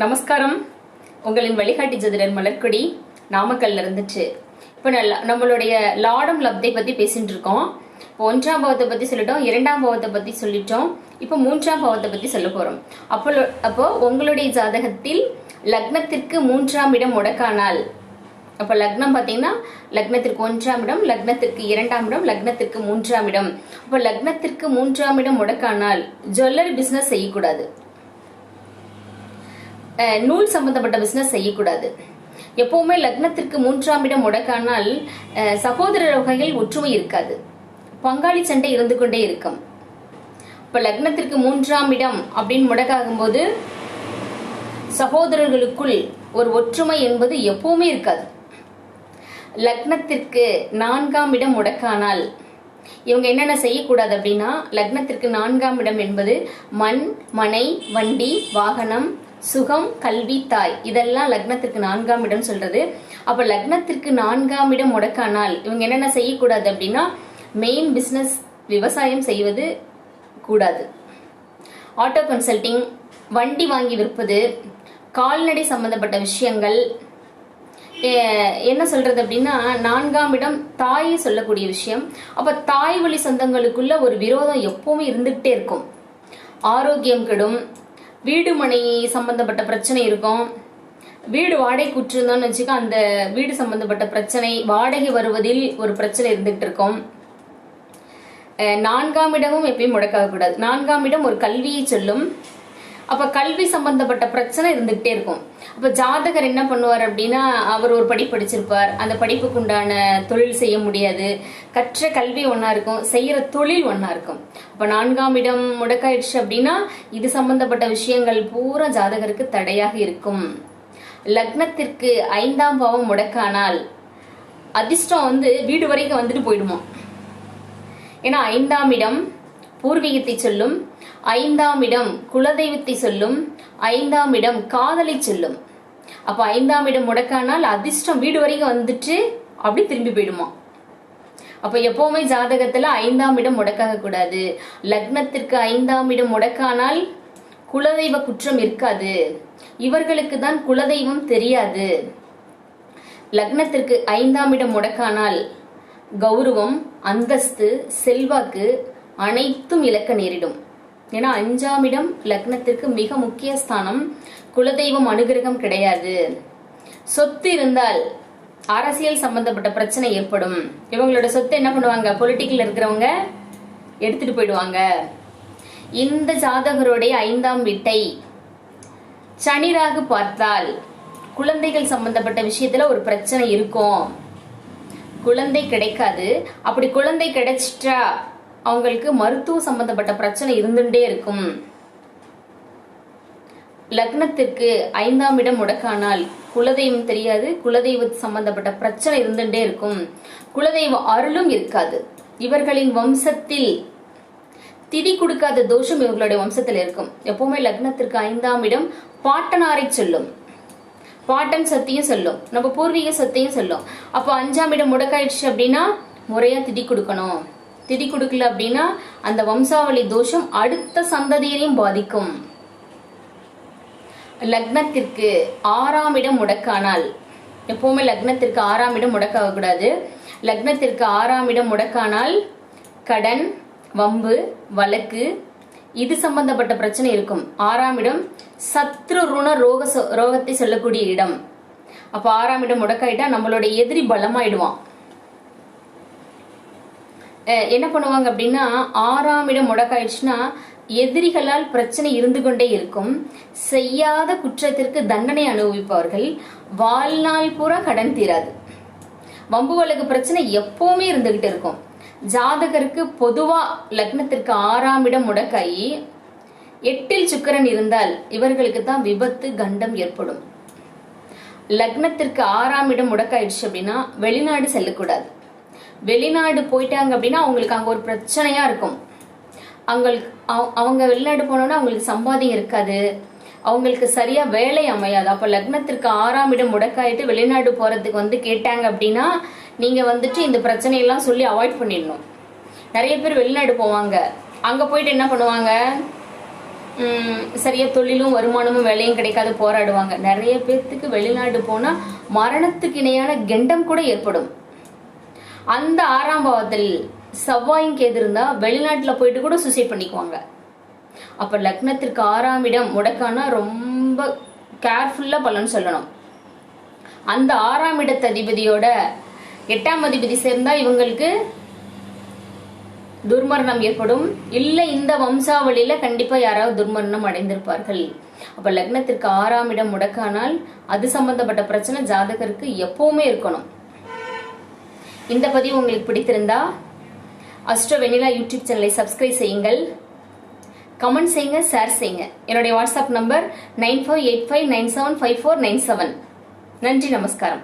நமஸ்காரம். உங்களின் வழிகாட்டி ஜதிரன் மலர்கொடி நாமக்கல்ல இருந்துச்சு. இப்போ நம்மளுடைய லாடம் லப்தை பத்தி பேசிட்டு இருக்கோம். இப்போ ஒன்றாம் பாவத்தை பத்தி சொல்லிட்டோம் இரண்டாம் பாவத்தை பத்தி சொல்லிட்டோம். இப்போ மூன்றாம் பாவத்தை பத்தி சொல்ல போறோம். அப்போ அப்போ உங்களுடைய ஜாதகத்தில் லக்னத்திற்கு மூன்றாம் இடம் முடக்கானால் அப்போ லக்னம் பார்த்தீங்கன்னா லக்னத்திற்கு ஒன்றாம் இடம் லக்னத்திற்கு இரண்டாம் இடம் லக்னத்திற்கு மூன்றாம் இடம். அப்போ லக்னத்திற்கு மூன்றாம் இடம் முடக்கானால் ஜுவல்லரி பிசினஸ் செய்யக்கூடாது. நூல் சம்பந்தப்பட்ட பிசினஸ் செய்யக்கூடாது. எப்பவுமே லக்னத்திற்கு மூன்றாம் இடம் முடக்கானால் சகோதரர் வகையில் ஒற்றுமை இருக்காது. பங்காளி சண்டை இருந்து கொண்டே இருக்கும். இப்ப லக்னத்திற்கு மூன்றாம் இடம் அப்படின்னு முடக்காகும் போது சகோதரர்களுக்குள் ஒரு ஒற்றுமை என்பது எப்பவுமே இருக்காது. லக்னத்திற்கு நான்காம் இடம் முடக்கானால் இவங்க என்னென்ன செய்யக்கூடாது அப்படின்னா லக்னத்திற்கு நான்காம் இடம் என்பது மண் மனை வண்டி வாகனம் சுகம் கல்வி தாய். இதெல்லாம் லக்னத்திற்கு நான்காம் இடம் சொல்றது. அப்ப லக்னத்திற்கு நான்காம் இடம் முடக்கானால் இவங்க என்னென்ன செய்யக்கூடாது அப்படின்னா மெயின் பிசினஸ் விவசாயம் செய்வது கூடாது. ஆட்டோ கன்சல்டிங் வண்டி வாங்கி விற்பது கால்நடை சம்பந்தப்பட்ட விஷயங்கள் என்ன சொல்றது அப்படின்னா நான்காம் இடம் தாயை சொல்லக்கூடிய விஷயம். அப்ப தாய் வழி சொந்தங்களுக்குள்ள ஒரு விரோதம் எப்பவுமே இருந்துகிட்டே இருக்கும். ஆரோக்கியம் கெடும் வீடு மனை சம்பந்தப்பட்ட பிரச்சனை இருக்கும். வீடு வாடகை குற்றிருந்தோம்னு வச்சுக்க அந்த வீடு சம்பந்தப்பட்ட பிரச்சனை வாடகை வருவதில் ஒரு பிரச்சனை இருந்துகிட்டு இருக்கும். அஹ் நான்காம் இடமும் எப்பயும் முடக்காக கூடாது நான்காம் இடம் ஒரு கல்வியை சொல்லும். அப்ப கல்வி சம்பந்தப்பட்ட பிரச்சனை இருந்துகிட்டே இருக்கும். அப்ப ஜாதகர் என்ன பண்ணுவார் அப்படின்னா அவர் ஒரு படிப்பு படிச்சிருப்பார். அந்த படிப்புக்கு உண்டான தொழில் செய்ய முடியாது. கற்ற கல்வி ஒன்றா இருக்கும். செய்யற தொழில் ஒன்றா இருக்கும். அப்ப நான்காம் இடம் முடக்காயிடுச்சு அப்படின்னா இது சம்பந்தப்பட்ட விஷயங்கள் பூரா ஜாதகருக்கு தடையாக இருக்கும். லக்னத்திற்கு ஐந்தாம் பாவம் முடக்கானால் அதிர்ஷ்டம் வந்து வீடு வரைக்கும் வந்துட்டு போயிடுமா ஏன்னா ஐந்தாம் இடம் பூர்வீகத்தை சொல்லும் ஐந்தாம் இடம் குலதெய்வத்தை சொல்லும் ஐந்தாம் இடம் காதலை சொல்லும். அப்ப ஐந்தாம் இடம் முடக்கானால் அதிர்ஷ்டம் வீடு வரைக்கும் வந்துட்டு அப்படி திரும்பி போயிடுமா? அப்ப எப்பவுமே ஜாதகத்துல ஐந்தாம் இடம் முடக்காக கூடாது. லக்னத்திற்கு ஐந்தாம் இடம் முடக்கானால் குலதெய்வ குற்றம் இருக்காது. இவர்களுக்கு தான் குலதெய்வம் தெரியாது. லக்னத்திற்கு ஐந்தாம் இடம் முடக்கானால் கௌரவம் அந்தஸ்து செல்வாக்கு அனைத்தும் இழக்க நேரிடும். ஏன்னா அஞ்சாம் இடம் லக்னத்திற்கு மிக முக்கிய ஸ்தானம் குலதெய்வம் அனுகிரகம் கிடையாது. சொத்து இருந்தால் அரசியல் சம்பந்தப்பட்ட பிரச்சனை ஏற்படும். இவங்களோட சொத்து என்ன பண்ணுவாங்க? பொலிட்டிக்கல் இருக்கிறவங்க எடுத்துட்டு போயிடுவாங்க. இந்த ஜாதகருடைய ஐந்தாம் வீட்டை சனிராக பார்த்தால் குழந்தைகள் சம்பந்தப்பட்ட விஷயத்துல ஒரு பிரச்சனை இருக்கும். குழந்தை கிடைக்காது. அப்படி குழந்தை கிடைச்சிட்டா அவங்களுக்கு மருத்துவ சம்பந்தப்பட்ட பிரச்சனை இருந்துட்டே இருக்கும். லக்னத்திற்கு ஐந்தாம் இடம் முடக்கானால் குலதெய்வம் தெரியாது. குலதெய்வ சம்பந்தப்பட்ட பிரச்சனை இருந்துட்டே இருக்கும். குலதெய்வ அருளும் இருக்காது. இவர்களின் வம்சத்தில் திதி கொடுக்காத தோஷம் இவர்களுடைய வம்சத்தில் இருக்கும். எப்பவுமே லக்னத்திற்கு ஐந்தாம் இடம் பாட்டனாரை சொல்லும். பாட்டன் சத்தியும் சொல்லும். நம்ம பூர்வீக சத்தியும் சொல்லும். அப்போ அஞ்சாம் இடம் முடக்காயிடுச்சு அப்படின்னா முறையா திதி கொடுக்கணும். திதி கொடுக்கல அப்படின்னா அந்த வம்சாவளி தோஷம் அடுத்த சந்ததியரையும் பாதிக்கும். லக்னத்திற்கு ஆறாம் இடம் முடக்கானால் எப்பவுமே லக்னத்திற்கு ஆறாம் இடம் முடக்காக கூடாது. லக்னத்திற்கு ஆறாம் இடம் முடக்கானால் கடன் வம்பு வழக்கு இது சம்பந்தப்பட்ட பிரச்சனை இருக்கும். ஆறாம் இடம் சத்ரு ருண ரோக ரோகத்தை சொல்லக்கூடிய இடம். அப்ப ஆறாம் இடம் முடக்காயிட்டா நம்மளோட எதிரி பலமாயிடுவான். என்ன பண்ணுவாங்க அப்படின்னா ஆறாம் இடம் முடக்காயிடுச்சுன்னா எதிரிகளால் பிரச்சனை இருந்து கொண்டே இருக்கும். செய்யாத குற்றத்திற்கு தண்டனை அனுபவிப்பவர்கள் வாழ்நாள் பூரா கடன் தீராது. வம்பு வழக்கு பிரச்சனை எப்பவுமே இருந்துகிட்டு இருக்கும். ஜாதகருக்கு பொதுவா லக்னத்திற்கு ஆறாம் இடம் முடக்காயி எட்டில் சுக்கிரன் இருந்தால் இவர்களுக்கு தான் விபத்து கண்டம் ஏற்படும். லக்னத்திற்கு ஆறாம் இடம் முடக்காயிடுச்சு அப்படின்னா வெளிநாடு செல்லக்கூடாது. வெளிநாடு போயிட்டாங்க அப்படின்னா அவங்களுக்கு அங்க ஒரு பிரச்சனையா இருக்கும். அவங்களுக்கு அவங்க வெளிநாடு போனோன்னா அவங்களுக்கு சம்பாதியம் இருக்காது. அவங்களுக்கு சரியா வேலை அமையாது. அப்ப லக்னத்திற்கு ஆறாம் இடம் முடக்காயிட்டு வெளிநாடு போறதுக்கு வந்து கேட்டாங்க அப்படின்னா நீங்க வந்துட்டு இந்த பிரச்சனையெல்லாம் சொல்லி அவாய்ட் பண்ணிடணும். நிறைய பேர் வெளிநாடு போவாங்க. அங்க போயிட்டு என்ன பண்ணுவாங்க? சரியா தொழிலும் வருமானமும் வேலையும் கிடைக்காது போராடுவாங்க. நிறைய பேர்த்துக்கு வெளிநாடு போனா மரணத்துக்கு இணையான கெண்டம் கூட ஏற்படும். அந்த ஆறாம் பாவத்தில் செவ்வாயும் கேது இருந்தா வெளிநாட்டுல போயிட்டு கூட சூசைட் பண்ணிக்குவாங்க. அப்ப லக்னத்திற்கு ஆறாம் இடம் முடக்கானா ரொம்ப கேர்ஃபுல்லா பலன் சொல்லணும். அந்த ஆறாம் இடத்து அதிபதியோட எட்டாம் அதிபதி சேர்ந்தா இவங்களுக்கு துர்மரணம் ஏற்படும். இல்லை இந்த வம்சாவளியில கண்டிப்பா யாராவது துர்மரணம் அடைந்திருப்பார்கள். அப்ப லக்னத்திற்கு ஆறாம் இடம் முடக்கானால் அது சம்பந்தப்பட்ட பிரச்சனை ஜாதகருக்கு எப்பவுமே இருக்கணும். இந்த பதிவு உங்களுக்கு பிடித்திருந்தா அஸ்ட்ரோ வெனிலா யூடியூப் சேனலை சப்ஸ்கிரைப் செய்யுங்கள். கமெண்ட் செய்யுங்க ஷேர் செய்யுங்க. என்னுடைய WhatsApp number nine five eight five nine seven five four nine seven. நன்றி நமஸ்காரம்.